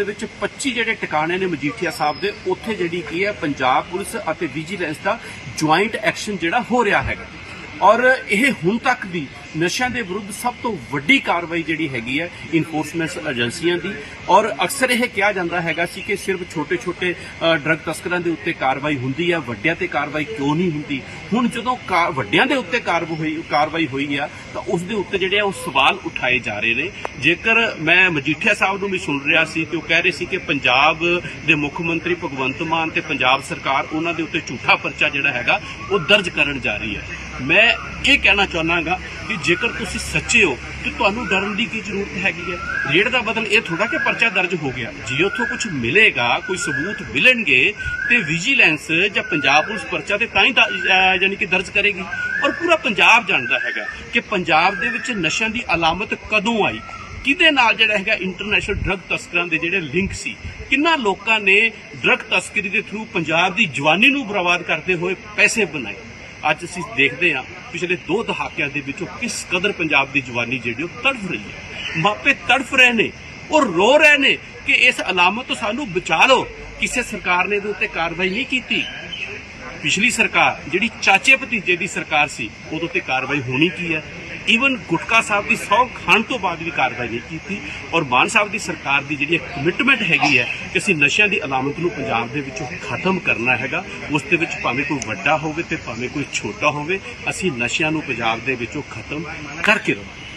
ਦੇ ਵਿੱਚ 25 ਜਿਹੜੇ ਟਿਕਾਣੇ ਨੇ ਮਜੀਠੀਆ ਸਾਹਿਬ ਦੇ, ਉੱਥੇ ਜਿਹੜੀ ਕੀ ਹੈ, ਪੰਜਾਬ ਪੁਲਿਸ ਅਤੇ ਵਿਜੀਲੈਂਸ ਦਾ ਜੁਆਇੰਟ ਐਕਸ਼ਨ ਜਿਹੜਾ ਹੋ ਰਿਹਾ ਹੈਗਾ। ਔਰ ਇਹ ਹੁਣ ਤੱਕ ਦੀ ਨਸ਼ਿਆਂ ਦੇ ਵਿਰੁੱਧ ਸਭ ਤੋਂ ਵੱਡੀ ਕਾਰਵਾਈ ਜਿਹੜੀ ਹੈਗੀ ਹੈ ਇਨਫੋਰਸਮੈਂਟ ਏਜੰਸੀਆਂ ਦੀ। ਔਰ ਅਕਸਰ ਇਹ ਕਿਹਾ ਜਾਂਦਾ ਹੈਗਾ ਸੀ ਕਿ ਸਿਰਫ ਛੋਟੇ-ਛੋਟੇ ਡਰੱਗ ਤਸਕਰਾਂ ਦੇ ਉੱਤੇ ਕਾਰਵਾਈ ਹੁੰਦੀ ਹੈ, ਵੱਡਿਆਂ ਤੇ ਕਾਰਵਾਈ ਕਿਉਂ ਨਹੀਂ ਹੁੰਦੀ? ਹੁਣ ਜਦੋਂ ਵੱਡਿਆਂ ਦੇ ਉੱਤੇ ਕਾਰਵਾਈ ਹੋਈ ਆ, ਤਾਂ ਉਸ ਦੇ ਉੱਤੇ ਜਿਹੜੇ ਆ ਉਹ ਸਵਾਲ ਉਠਾਏ ਜਾ ਰਹੇ ਨੇ। ਜੇਕਰ ਮੈਂ ਮਜੀਠੀਆ ਸਾਹਿਬ ਨੂੰ ਵੀ ਸੁਣ ਰਿਹਾ ਸੀ ਤੇ ਉਹ ਕਹਿ ਰਹੇ ਸੀ ਕਿ ਪੰਜਾਬ ਦੇ ਮੁੱਖ ਮੰਤਰੀ ਭਗਵੰਤ ਮਾਨ ਤੇ ਪੰਜਾਬ ਸਰਕਾਰ ਉਹਨਾਂ ਦੇ ਉੱਤੇ ਝੂਠਾ ਪਰਚਾ ਜਿਹੜਾ ਹੈਗਾ, ਉਹ ਦਰਜ ਕਰਨ ਜਾ ਰਹੀ ਹੈ। ਮੈਂ ਇਹ ਕਹਿਣਾ ਚਾਹੁੰਦਾਗਾ ਕਿ ਜੇਕਰ ਤੁਸੀਂ ਸੱਚੇ ਹੋ, ਤੇ ਤੁਹਾਨੂੰ ਡਰਨ ਦੀ ਕੀ ਜ਼ਰੂਰਤ ਹੈਗੀ ਹੈ? ਰੇਡ ਦਾ ਬਦਲ ਇਹ ਥੋੜਾ ਕਿ ਪਰਚਾ ਦਰਜ ਹੋ ਗਿਆ। ਜੇ ਉੱਥੋਂ ਕੁਝ ਮਿਲੇਗਾ, ਕੋਈ ਸਬੂਤ ਮਿਲਣਗੇ, ਤੇ ਵਿਜੀਲੈਂਸ ਜਾਂ ਪੰਜਾਬ ਪੁਲਿਸ ਪਰਚਾ ਤੇ ਤਾਂ ਹੀ ਯਾਨੀ ਕਿ ਦਰਜ ਕਰੇਗੀ। ਔਰ ਪੂਰਾ ਪੰਜਾਬ ਜਾਣਦਾ ਹੈਗਾ ਕਿ ਪੰਜਾਬ ਦੇ ਵਿੱਚ ਨਸ਼ਿਆਂ ਦੀ ਅਲਾਮਤ ਕਦੋਂ ਆਈ? ਕਿਹਦੇ ਨਾਲ ਜਿਹੜਾ ਹੈਗਾ ਇੰਟਰਨੈਸ਼ਨਲ ਡਰੱਗ ਤਸਕਰਾਂ ਦੇ ਜਿਹੜੇ ਲਿੰਕ ਸੀ? ਕਿੰਨਾ ਲੋਕਾਂ ਨੇ ਡਰੱਗ ਤਸਕਰੀ ਦੇ ਥਰੂ ਪੰਜਾਬ ਦੀ ਜਵਾਨੀ ਨੂੰ ਬਰਬਾਦ ਕਰਦੇ ਹੋਏ ਪੈਸੇ ਬਣਾਏ? ਅੱਜ ਅਸੀਂ ਦੇਖਦੇ ਹਾਂ ਪਿਛਲੇ ਦੋ ਦਹਾਕਿਆਂ ਦੇ ਵਿੱਚੋਂ ਕਿਸ ਕਦਰ ਪੰਜਾਬ ਦੀ ਜਵਾਨੀ ਜਿਹੜੀ ਉਹ ਤੜਫ ਰਹੀ ਹੈ। ਮਾਪੇ ਤੜਫ ਰਹੇ ਨੇ, ਉਹ ਰੋ ਰਹੇ ਨੇ ਕਿ ਇਸ ਅਲਾਮਤ ਤੋਂ ਸਾਨੂੰ ਬਚਾ ਲਓ। ਕਿਸੇ ਸਰਕਾਰ ਨੇ ਇਹਦੇ ਉੱਤੇ ਕਾਰਵਾਈ ਨਹੀਂ ਕੀਤੀ। ਪਿਛਲੀ ਸਰਕਾਰ, ਜਿਹੜੀ ਚਾਚੇ ਭਤੀਜੇ ਦੀ ਸਰਕਾਰ ਸੀ ਉਦੋਂ ਤੇ ਕਾਰਵਾਈ ਹੋਣੀ ਕੀ ਹੈ? ਈਵਨ ਗੁਟਕਾ ਸਾਹਿਬ ਦੀ ਸੌ ਖਾਣ ਤੋਂ ਬਾਅਦ ਵੀ ਕਾਰਵਾਈ ਨਹੀਂ ਕੀਤੀ ਔਰ ਮਾਨ ਸਾਹਿਬ ਦੀ ਸਰਕਾਰ ਦੀ ਜਿਹੜੀ ਕਮਿਟਮੈਂਟ ਹੈਗੀ ਹੈ ਕਿ ਅਸੀਂ ਨਸ਼ਿਆਂ ਦੀ ਅਲਾਮਤ ਨੂੰ ਪੰਜਾਬ ਦੇ ਵਿੱਚੋਂ ਖਤਮ ਕਰਨਾ ਹੈਗਾ, ਉਸ ਦੇ ਵਿੱਚ ਭਾਵੇਂ ਕੋਈ ਵੱਡਾ ਹੋਵੇ ਤੇ ਭਾਵੇਂ ਕੋਈ ਛੋਟਾ ਹੋਵੇ, ਅਸੀਂ ਨਸ਼ਿਆਂ ਨੂੰ ਪੰਜਾਬ ਦੇ ਵਿੱਚੋਂ ਖਤਮ ਕਰਕੇ ਰਹਾਂਗੇ